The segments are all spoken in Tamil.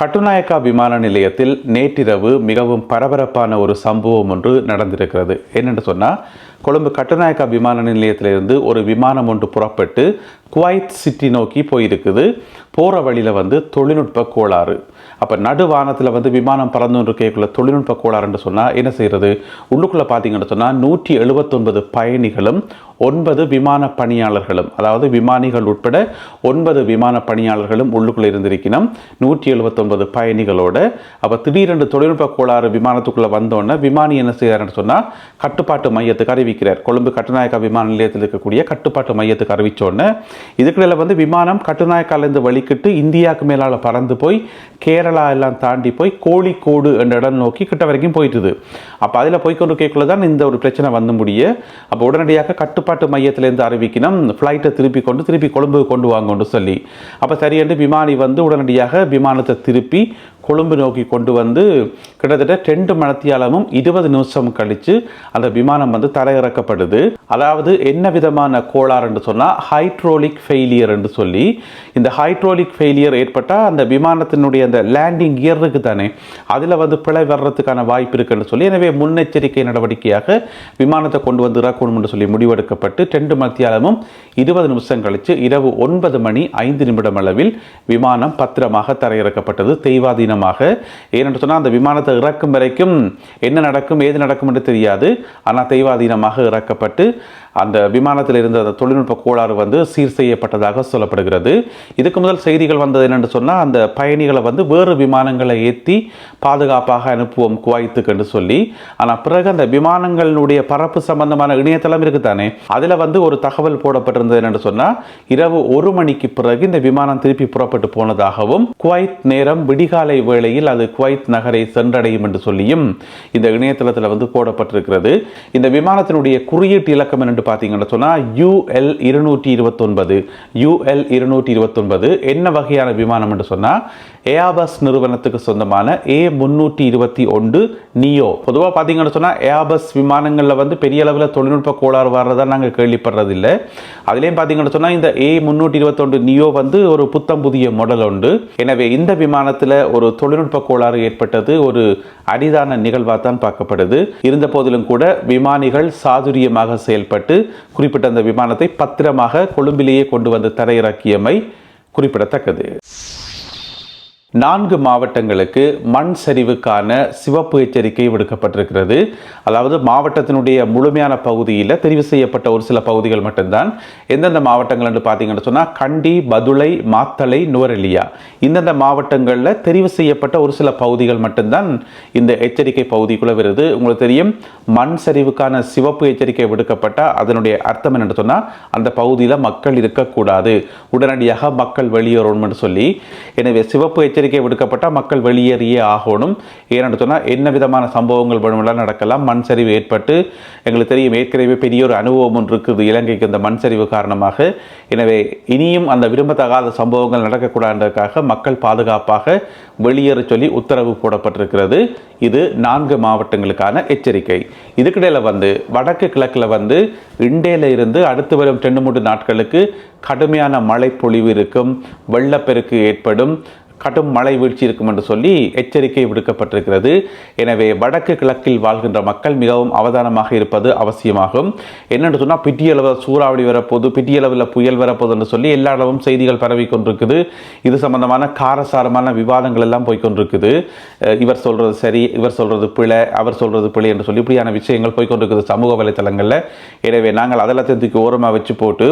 கட்டுநாயக்கா விமான நிலையத்தில் நேற்றிரவு மிகவும் பரபரப்பான ஒரு சம்பவம் ஒன்று நடந்திருக்கிறது. என்னென்று சொன்னால் கொழும்பு கட்டுநாயக்கா விமான நிலையத்திலிருந்து ஒரு விமானம் ஒன்று புறப்பட்டு குவைத் சிட்டி நோக்கி போயிருக்குது. போகிற வழியில் வந்து தொழில்நுட்ப கோளாறு. அப்போ நடுவானத்தில் வந்து விமானம் பறந்து கேட்குள்ள தொழில்நுட்ப கோளாறுன்னு சொன்னால் என்ன செய்கிறது உள்ளுக்குள்ளே பார்த்தீங்கன்னு சொன்னால் நூற்றி எழுபத்தொன்பது பயணிகளும் ஒன்பது விமான பணியாளர்களும் அதாவது விமானிகள் உட்பட ஒன்பது விமான பணியாளர்களும் உள்ளுக்குள்ளே இருந்திருக்கணும் நூற்றி எழுபத்தொன்பது பயணிகளோடு. அப்போ திடீரென்று தொழில்நுட்ப கோளாறு விமானத்துக்குள்ளே வந்தோடனே விமானி என்ன செய்கிறாருன்னு சொன்னால் கட்டுப்பாட்டு மையத்துக்கு அறிவிக்கிறார். கொழும்பு கட்டுநாயக்கா விமான நிலையத்தில் இருக்கக்கூடிய கட்டுப்பாட்டு மையத்துக்கு அறிவிச்சோடனே இதுக்குள்ள வந்து விமானம் கட்டுநாயக்காலேருந்து வலிக்கிட்டு இந்தியாவுக்கு மேலால் பறந்து போய் கேரளா எல்லாம் தாண்டி போய் கோழிக்கோடு என்ற இடம் நோக்கி கிட்ட வரைக்கும் போயிட்டுது. அப்போ அதில் போய்க்கொண்டு கேட்குள்ள தான் இந்த ஒரு பிரச்சனை வந்து முடிய அப்போ உடனடியாக கட்டுப்பாட்டு மையத்திலேருந்து அறிவிக்கணும். ஃப்ளைட்டை திருப்பி கொண்டு திருப்பி கொழும்புக்கு கொண்டு வாங்கன்னு சொல்லி. அப்போ சரியென்று விமானி வந்து உடனடியாக விமானத்தை திருப்பி கொழும்பு நோக்கி கொண்டு வந்து கிட்டத்தட்ட ரெண்டு மணத்தியாலமும் இருபது நிமிஷம் கழித்து அந்த விமானம் வந்து தரையிறக்கப்படுது. அதாவது என்ன விதமான கோளாறுன்னு சொன்னால் ஹைட்ரோலிக் ஃபெயிலியர் என்று சொல்லி இந்த ஹைட்ரோலிக் ஃபெயிலியர் ஏற்பட்டால் அந்த விமானத்தினுடைய அந்த லேண்டிங் கியர் தானே அதில் வந்து பிழை வர்றதுக்கான வாய்ப்பு இருக்குன்னு சொல்லி எனவே முன்னெச்சரிக்கை நடவடிக்கையாக விமானத்தை கொண்டு வந்து இறக்கணும்னு சொல்லி முடிவெடுக்கப்பட்டு ரெண்டு மத்தியாலமும் இருபது நிமிஷம் கழித்து இரவு ஒன்பது மணி ஐந்து நிமிடம் அளவில் விமானம் பத்திரமாக தரையிறக்கப்பட்டது. தெய்வாதீனம் தெய்வாதீனமாக ஏனென்று சொன்னால் அந்த விமானத்தை இறக்கும் வரைக்கும் என்ன நடக்கும் ஏது நடக்கும் என்று தெரியாது. ஆனால் தெய்வாதீனமாக இறக்கப்பட்டு அந்த விமானத்தில் இருந்த அந்த தொழில்நுட்ப கோளாறு வந்து சீர் செய்யப்பட்டதாக சொல்லப்படுகிறது. இதுக்கு முதல் செய்திகள் வந்தது என்னென்று சொன்னால் அந்த பயணிகளை வந்து வேறு விமானங்களை ஏற்றி பாதுகாப்பாக அனுப்புவோம் குவைத்துக்கு என்று சொல்லி. ஆனால் பிறகு அந்த விமானங்களுடைய பரப்பு சம்பந்தமான இணையதளம் இருக்குதானே அதில் வந்து ஒரு தகவல் போடப்பட்டிருந்தது என்னென்று சொன்னால் இரவு ஒரு மணிக்கு பிறகு இந்த விமானம் திருப்பி புறப்பட்டு போனதாகவும் குவைத் நேரம் விடிகாலை வேளையில் அது குவைத் நகரை சென்றடையும் என்று சொல்லியும் இந்த இணையதளத்தில் வந்து போடப்பட்டிருக்கிறது. இந்த விமானத்தினுடைய குறியீட்டு இலக்கம் என்று பார்த்தீங்கன்னு சொன்னால் யூஎல் இருநூற்றி இருபத்தொன்பது. யூஎல் இருநூற்றி இருபத்தொன்பது என்ன வகையான விமானம் என்று சொன்னால் ஏஆபஸ் நிறுவனத்துக்கு சொந்தமான ஏ முன்னூற்றி இருபத்தி ஒன்று நியோ பொதுவாக பார்த்தீங்கன்னு சொன்னால் ஏஆபஸ் விமானங்களில் வந்து பெரிய அளவில் தொழில்நுட்ப கோளாறு வர்றதா நாங்கள் கேள்விப்படுறதில்லை. அதுலேயும் பார்த்தீங்கன்னு சொன்னால் இந்த ஏ முன்னூற்றி இருபத்தொன்று நியோ வந்து ஒரு புத்தம் புதிய மாடல் உண்டு. எனவே இந்த விமானத்தில் ஒரு தொழில்நுட்ப கோளாறு ஏற்பட்டது ஒரு அரிதான நிகழ்வாக தான் பார்க்கப்படுது. இருந்த போதிலும் கூட விமானிகள் சாதுரியமாக செயல்பட்டு குறிப்பிட்ட அந்த விமானத்தை பத்திரமாக கொழும்பிலேயே கொண்டு வந்து தரையிறக்கியமை குறிப்பிடத்தக்கது. நான்கு மாவட்டங்களுக்கு மண் சரிவுக்கான சிவப்பு எச்சரிக்கை விடுக்கப்பட்டிருக்கிறது. அதாவது மாவட்டத்தினுடைய முழுமையான பகுதியில் தெரிவு செய்யப்பட்ட ஒரு சில பகுதிகள் மட்டும்தான். எந்தெந்த மாவட்டங்கள் என்று பார்த்தீங்கன்னு சொன்னால் கண்டி பதுளை மாத்தளை நுவரெலியா. இந்தந்த மாவட்டங்களில் தெரிவு செய்யப்பட்ட ஒரு சில பகுதிகள் மட்டும்தான் இந்த எச்சரிக்கை பகுதிக்குள்ளே வருது. உங்களுக்கு தெரியும் மண் சரிவுக்கான சிவப்பு எச்சரிக்கை விடுக்கப்பட்ட அதனுடைய அர்த்தம் என்னென்னு சொன்னால் அந்த பகுதியில் மக்கள் இருக்கக்கூடாது. உடனடியாக மக்கள் வெளியேறணும்னு சொல்லி. எனவே சிவப்பு எச்சரிக்கை விடுக்கப்பட்டால் மக்கள் வெளியேறியே ஆகணும். ஏன்னு சொன்னால் என்ன விதமான சம்பவங்கள் வேணுமெல்லாம் நடக்கலாம். மண் சரிவு ஏற்பட்டு எங்களுக்கு தெரியும் ஏற்கனவே பெரிய ஒரு அனுபவம் ஒன்று இருக்குது. இலங்கைக்கு இந்த மண் சரிவு காரணமாக. எனவே இனியும் அந்த விரும்பத்தகாத சம்பவங்கள் நடக்கக்கூடாதுக்காக மக்கள் பாதுகாப்பாக வெளியேற சொல்லி உத்தரவு போடப்பட்டிருக்கிறது. இது நான்கு மாவட்டங்களுக்கான எச்சரிக்கை. இதுக்கிடையில் வந்து வடக்கு கிழக்கில் வந்து இண்டேல இருந்து அடுத்து வரும் ரெண்டு மூன்று நாட்களுக்கு கடுமையான மழை பொழிவு இருக்கும். வெள்ளப்பெருக்கு ஏற்படும். கடும் மழை வீழ்ச்சி இருக்கும் என்று சொல்லி எச்சரிக்கை விடுக்கப்பட்டிருக்கிறது. எனவே வடக்கு கிழக்கில் வாழ்கின்ற மக்கள் மிகவும் அவதானமாக இருப்பது அவசியமாகும். என்னென்று சொன்னால் பிட்டியளவில் சூறாவளி வரப்போது பிட்டியளவில் புயல் வரப்போது என்று சொல்லி எல்லா இடமும் செய்திகள் பரவி கொண்டிருக்குது. இது சம்பந்தமான காரசாரமான விவாதங்கள் எல்லாம் போய்கொண்டிருக்குது இவர் சொல்கிறது சரி இவர் சொல்கிறது பிழை அவர் சொல்கிறது பிழை என்று சொல்லி இப்படியான விஷயங்கள் போய்கொண்டிருக்குது சமூக வலைத்தளங்களில். எனவே நாங்கள் அதெல்லாத்தையும் தூக்கி ஓரமாக வச்சு போட்டு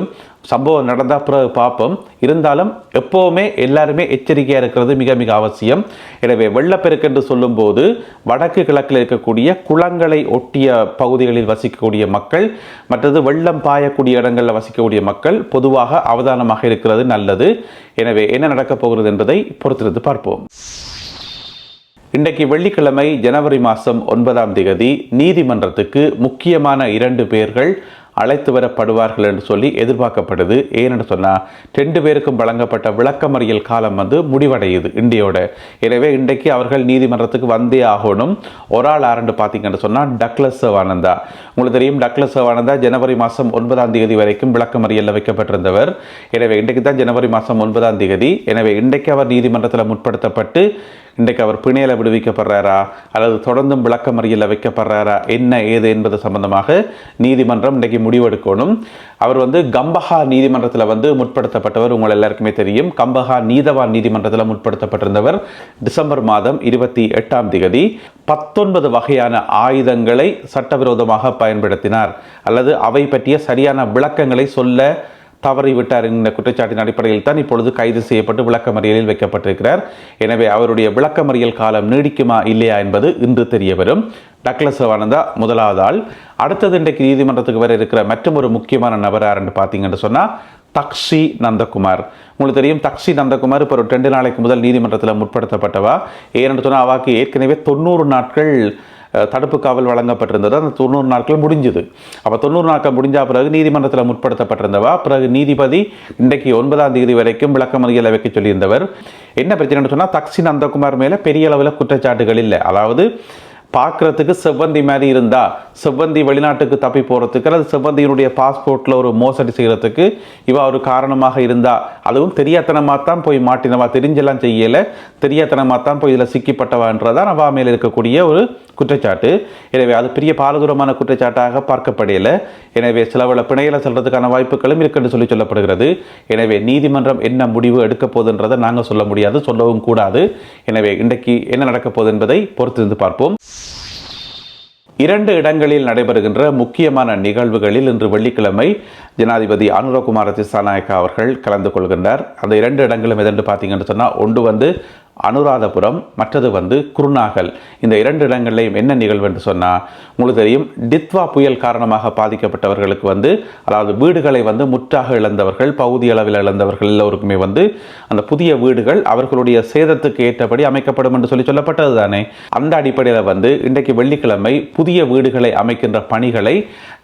சம்பவம் நடந்தால் பிறகு பார்ப்போம். இருந்தாலும் எப்போவுமே எல்லாருமே எச்சரிக்கையாக இருக்கிறது மிக மிக அவசியம். எனவே வெள்ளப்பெருக்கு என்று சொல்லும்போது வடக்கு கிழக்கில் இருக்கக்கூடிய குளங்களை ஒட்டிய பகுதிகளில் வசிக்கக்கூடிய மக்கள் மற்றது வெள்ளம் பாயக்கூடிய இடங்களில் வசிக்கக்கூடிய மக்கள் பொதுவாக அவதானமாக இருக்கிறது நல்லது. எனவே என்ன நடக்கப் போகிறது என்பதை பொறுத்திருந்து பார்ப்போம். இன்றைக்கு வெள்ளிக்கிழமை ஜனவரி மாதம் ஒன்பதாம் தேதி நீதிமன்றத்துக்கு முக்கியமான இரண்டு பேர்கள் அழைத்து வரப்படுவார்கள் என்று சொல்லி எதிர்பார்க்கப்படுது. ஏன்னு சொன்னால் ரெண்டு பேருக்கும் வழங்கப்பட்ட விளக்கமறியல் காலம் வந்து முடிவடையுது இந்தியோட எனவே இன்றைக்கு அவர்கள் நீதிமன்றத்துக்கு வந்தே ஆகணும். ஒரு ஆள் ஆரண்டு பார்த்தீங்கன்னு சொன்னால் டக்ளஸ் சவானந்தா உங்களுக்கு தெரியும் டக்ளஸ் சவானந்தா ஜனவரி மாதம் ஒன்பதாம் தேதி வரைக்கும் விளக்கமறியலில் வைக்கப்பட்டிருந்தவர். எனவே இன்றைக்கு தான் ஜனவரி மாதம் ஒன்பதாம் தேதி. எனவே இன்றைக்கு அவர் நீதிமன்றத்தில் முற்படுத்தப்பட்டு இன்றைக்கு அவர் பிணையில விடுவிக்கப்படுறாரா? அல்லது தொடர்ந்தும் விளக்கமறியலில் வைக்கப்படுறாரா? என்ன ஏது என்பது சம்பந்தமாக நீதிமன்றம் இன்றைக்கு முடிவெடுக்கணும். அவர் வந்து கம்பஹா நீதிமன்றத்தில் வந்து முற்படுத்தப்பட்டவர் உங்கள் எல்லாருக்குமே தெரியும். கம்பஹா நீதவான் நீதிமன்றத்தில் முற்படுத்தப்பட்டிருந்தவர் டிசம்பர் மாதம் இருபத்தி எட்டாம் தேதி. பத்தொன்பது வகையான ஆயுதங்களை சட்டவிரோதமாக பயன்படுத்தினார். அல்லது அவை பற்றிய சரியான விளக்கங்களை சொல்ல தவறிவிட்டார் என்ற குற்றச்சாட்டின் அடிப்படையில் தான் இப்பொழுது கைது செய்யப்பட்டு விளக்கமறியலில் வைக்கப்பட்டிருக்கிறார். எனவே அவருடைய விளக்கமறியல் காலம் நீடிக்குமா இல்லையா என்பது இன்று தெரிய வரும். டக்ளஸ் சிவானந்தா முதலாவது ஆள். அடுத்தது இன்றைக்கு நீதிமன்றத்துக்கு வர இருக்கிற மற்றும் ஒரு முக்கியமான நபர் யாருன்னு பார்த்தீங்கன்னு சொன்னால் தக்ஷி நந்தகுமார். உங்களுக்கு தெரியும் தக்ஷி நந்தகுமார் இப்போ ஒரு ரெண்டு நாளைக்கு முதல் நீதிமன்றத்தில் முற்படுத்தப்பட்டவா? ஏன்னு சொன்னால் அவாக்கு ஏற்கனவே தொண்ணூறு நாட்கள் தடுப்பு காவல் வழங்கப்பட்டிருந்தது. அந்த தொண்ணூறு நாட்கள் முடிஞ்சுது. அப்போ தொண்ணூறு நாட்கள் முடிஞ்ச பிறகு நீதிமன்றத்தில் முற்படுத்தப்பட்டிருந்தவா? பிறகு நீதிபதி இன்றைக்கு ஒன்பதாம் தேதி வரைக்கும் விளக்கமறியலை வைக்க சொல்லியிருந்தவர். என்ன பிரச்சனைன்னு சொன்னால் தக்சின் நந்தகுமார் மேலே பெரிய அளவில் குற்றச்சாட்டுகள் இல்லை. அதாவது பார்க்குறதுக்கு செவ்வந்தி மாதிரி இருந்தால் செவ்வந்தி வெளிநாட்டுக்கு தப்பி போகிறதுக்கு அல்லது செவ்வந்தியினுடைய பாஸ்போர்ட்டில் ஒரு மோசடி செய்கிறதுக்கு இவ ஒரு காரணமாக இருந்தால் அதுவும் தெரியாத்தனமாக தான் போய் மாட்டினவா தெரிஞ்செல்லாம் செய்யலை தெரியாத்தனமாக தான் போய் இதில் சிக்கிப்பட்டவான்றதான் அவா மேலே இருக்கக்கூடிய ஒரு குற்றச்சாட்டு. எனவே அது பெரிய பாரதூரமான குற்றச்சாட்டாக பார்க்கப்படலை எனவே சிலவள பிணையில செல்றதுக்கான வாய்ப்புகளும் இருக்குன்னு சொல்லி சொல்லப்படுகிறது. எனவே நீதிமன்றம் என்ன முடிவு எடுக்க போகுதுன்றதை நாங்கள் சொல்ல முடியாது சொல்லவும் கூடாது. எனவே இன்றைக்கு என்ன நடக்க போகுது என்பதை பொறுத்திருந்து பார்ப்போம். இரண்டு இடங்களில் நடைபெறுகின்ற முக்கியமான நிகழ்வுகளில் இன்று வெள்ளிக்கிழமை ஜனாதிபதி அனுரகுமார திசாநாயக்கா அவர்கள் கலந்து கொள்கின்றார். அந்த இரண்டு இடங்களும் எதென்று பார்த்தீங்கன்னு சொன்னால் ஒன்று வந்து அனுராதபுரம் மற்றது வந்து குருநாகல். இந்த இரண்டு இடங்கள்லையும் என்ன நிகழ்வு என்று சொன்னால் உங்களுக்கு தெரியும் டித்வா புயல் காரணமாக பாதிக்கப்பட்டவர்களுக்கு வந்து அதாவது வீடுகளை வந்து முற்றாக இழந்தவர்கள் பகுதி அளவில் இழந்தவர்கள் எல்லோருக்குமே வந்து அந்த புதிய வீடுகள் அவர்களுடைய சேதத்துக்கு ஏற்றபடி அமைக்கப்படும் என்று சொல்லி சொல்லப்பட்டது தானே அந்த அடிப்படையில் வந்து இன்றைக்கு வெள்ளிக்கிழமை புதிய வீடுகளை அமைக்கின்ற பணிகளை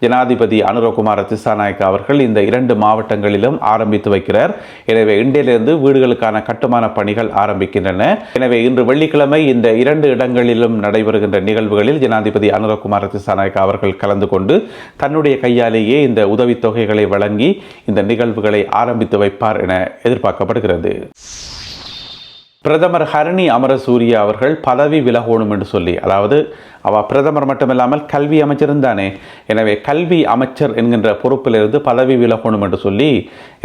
ஜனாதிபதி அனுரகுமார திசாநாயக்கா அவர்கள் இந்த இரண்டு மாவட்டங்களிலும் ஆரம்பித்து வைக்கிறார். எனவே இன்றையிலிருந்து வீடுகளுக்கான கட்டுமான பணிகள் ஆரம்பிக்கின்றன. எனவே இன்று வெள்ளிக்கிழமை இந்த இரண்டு இடங்களிலும் நடைபெறுகின்ற நிகழ்வுகளில் ஜனாதிபதி அனுரகுமார திசாநாயக்கா அவர்கள் கலந்து கொண்டு தன்னுடைய கையாலேயே இந்த உதவித்தொகைகளை வழங்கி இந்த நிகழ்வுகளை ஆரம்பித்து வைப்பார் என எதிர்பார்க்கப்படுகிறது. பிரதமர் ஹரணி அமரசூரிய அவர்கள் பதவி விலகணும் என்று சொல்லி அதாவது அவ பிரதமர் மட்டுமில்லாமல் கல்வி அமைச்சரும் தானே. எனவே கல்வி அமைச்சர் என்கின்ற பொறுப்பிலிருந்து பதவி விலகணும் என்று சொல்லி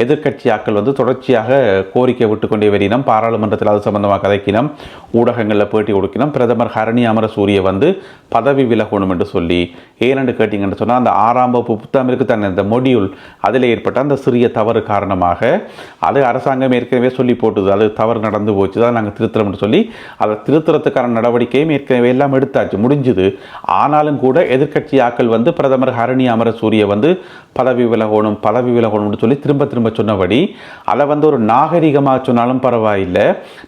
எதிர்க்கட்சியாக்கள் வந்து தொடர்ச்சியாக கோரிக்கை விட்டுக்கொண்டே வரினம் பாராளுமன்றத்தில் அது சம்பந்தமாக கதைக்கினம் ஊடகங்களில் பேட்டி கொடுக்கினோம் பிரதமர் ஹரணி அமரசூரிய வந்து பதவி விலகணும் என்று சொல்லி ஏனென்று கேட்டிங்கன்னு சொன்னால் அந்த ஆறாம் வகுப்பு புத்தகம் இருக்குது தானே இந்த மொடியூல் அதில் ஏற்பட்ட அந்த சிறிய தவறு காரணமாக அது அரசாங்கம் ஏற்கனவே சொல்லி போட்டுது. அது தவறு நடந்து போச்சு. தான் நாங்கள் திருத்துறோம்னு சொல்லி அதை திருத்துறதுக்கான நடவடிக்கையும் ஏற்கனவே எல்லாம் எடுத்தாச்சு முடிஞ்சுது. ஆனாலும் கூட எதிர்க்கட்சி ஆக்கள் வந்து பிரதமர் ஹரணி அமரசூரிய வந்து பதவி விலகணும் பதவி விலகணும்னு சொல்லி திரும்ப திரும்ப சொன்னபடி அதை வந்து ஒரு நாகரிகமாக சொன்னாலும் பரவாயில்லை.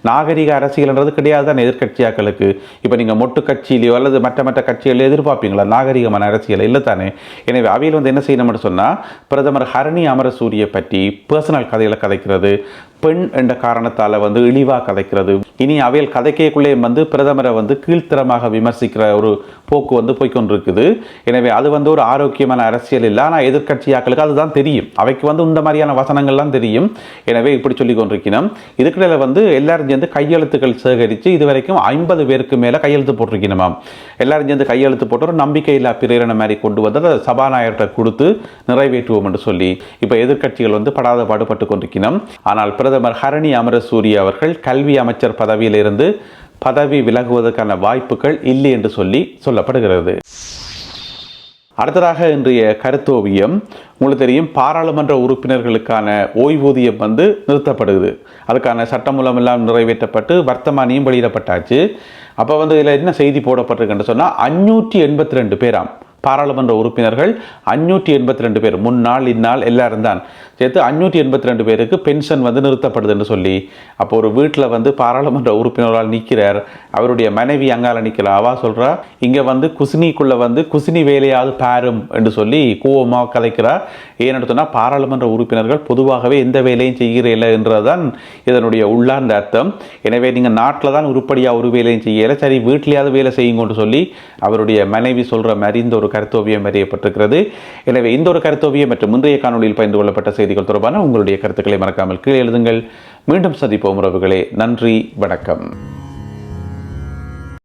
நாகரிக அரசியல்ன்றது கிடையாது தான் எதிர்க்கட்சியாக்களுக்கு இப்போ நீங்கள் மொட்டு கட்சியிலையோ அல்லது மற்ற மற்ற கட்சிகளில் எதிர்பார்ப்பீங்களா? நாகரிகமான அரசியல் இல்லை தானே. எனவே அவையில் வந்து என்ன செய்யணும்னு சொன்னால் பிரதமர் ஹரணி அமரசூரிய பற்றி பர்சனல் கதைகளை கதைக்கிறது பெண் என்ற காரணத்தால் வந்து இழிவாக கதைக்கிறது. இனி அவையில் கதைக்கைக்குள்ளே வந்து பிரதமரை வந்து கீழ்த்தரமாக விமர்சிக்கிற ஒரு போக்கு வந்து போய்க்கொண்டிருக்குது. எனவே அது வந்து ஒரு ஆரோக்கியமான அரசியல் இல்லை. ஆனால் எதிர்க்கட்சியாக்களுக்கு அதுதான் தெரியும். அவைக்கு வந்து இந்த மாதிரியான வசனங்கள்லாம் தெரியும். எனவே இப்படி சொல்லி கொண்டிருக்கணும் இதுக்கிடையில் வந்து எல்லாரும் சேர்ந்து கையெழுத்துக்கள் சேகரித்து இது வரைக்கும் ஐம்பது பேருக்கு மேலே கையெழுத்து போட்டிருக்கணுமாம் எல்லாரும் சேர்ந்து கையெழுத்து போட்டு ஒரு நம்பிக்கையில்லா பிரேரணை மாதிரி கொண்டு வந்து அதை சபாநாயகர்கிட்ட கொடுத்து நிறைவேற்றுவோம் என்று சொல்லி இப்போ எதிர்க்கட்சிகள் வந்து படாத பாடுபட்டு கொண்டிருக்கணும் ஆனால் பிரதமர் ஹரணி அமரசூரி அவர்கள் கல்வி அமைச்சர் பதவியிலிருந்து பதவி விலகுவதற்கான வாய்ப்புகள் இல்லை என்று சொல்லி சொல்லப்படுகிறது. அடுத்ததாக இன்றைய கருத்தோவியம் உங்களுக்கு தெரியும் பாராளுமன்ற உறுப்பினர்களுக்கான ஓய்வூதியம் வந்து நிறுத்தப்படுது. அதுக்கான சட்டமூலம் எல்லாம் நிறைவேற்றப்பட்டு வர்த்தமானியும் வெளியிடப்பட்டாச்சு அப்போ வந்து இதில் என்ன செய்தி போடப்பட்டிருக்குன்னு சொன்னால் அஞ்சூற்றி எண்பத்தி ரெண்டு பேராம் பாராளுமன்ற உறுப்பினர்கள் அஞ்சூற்றி எண்பத்தி ரெண்டு பேர். முன்னாள் இந்நாள் எல்லாரும் தான். சேர்த்து அஞ்சூற்றி எண்பத்தி ரெண்டு பேருக்கு பென்ஷன் வந்து நிறுத்தப்படுதுன்னு சொல்லி அப்போ ஒரு வீட்டில் வந்து பாராளுமன்ற உறுப்பினரால் நிற்கிறார் அவருடைய மனைவி அங்கால நிற்கிறா அவா சொல்கிறா இங்கே வந்து குசினிக்குள்ளே வந்து குசினி வேலையாவது பாரும் என்று சொல்லி கோவமாக கலைக்கிறா. ஏன்னு சொன்னால் பாராளுமன்ற உறுப்பினர்கள் பொதுவாகவே எந்த வேலையும் செய்கிறீர்கள் என்றதான் இதனுடைய உள்ளார்ந்த அர்த்தம். எனவே நீங்கள் நாட்டில் தான் உருப்படியாக ஒரு வேலையும் செய்யலை. சரி வீட்டிலேயாவது வேலை செய்யுங்கன்னு சொல்லி அவருடைய மனைவி சொல்கிற மாதிரி இந்த ஒரு கருத்தோவியம் அறியப்பட்டிருக்கிறது. எனவே இந்த ஒரு கருத்தோவியம் மற்றும் முந்தைய காணொலியில் பகிர்ந்து கொள்ளப்பட்ட செய்திகள் தொடர்பான உங்களுடைய கருத்துக்களை மறக்காமல் கீழே எழுதுங்கள். மீண்டும் சந்திப்போம் உறவுகளே. நன்றி. வணக்கம்.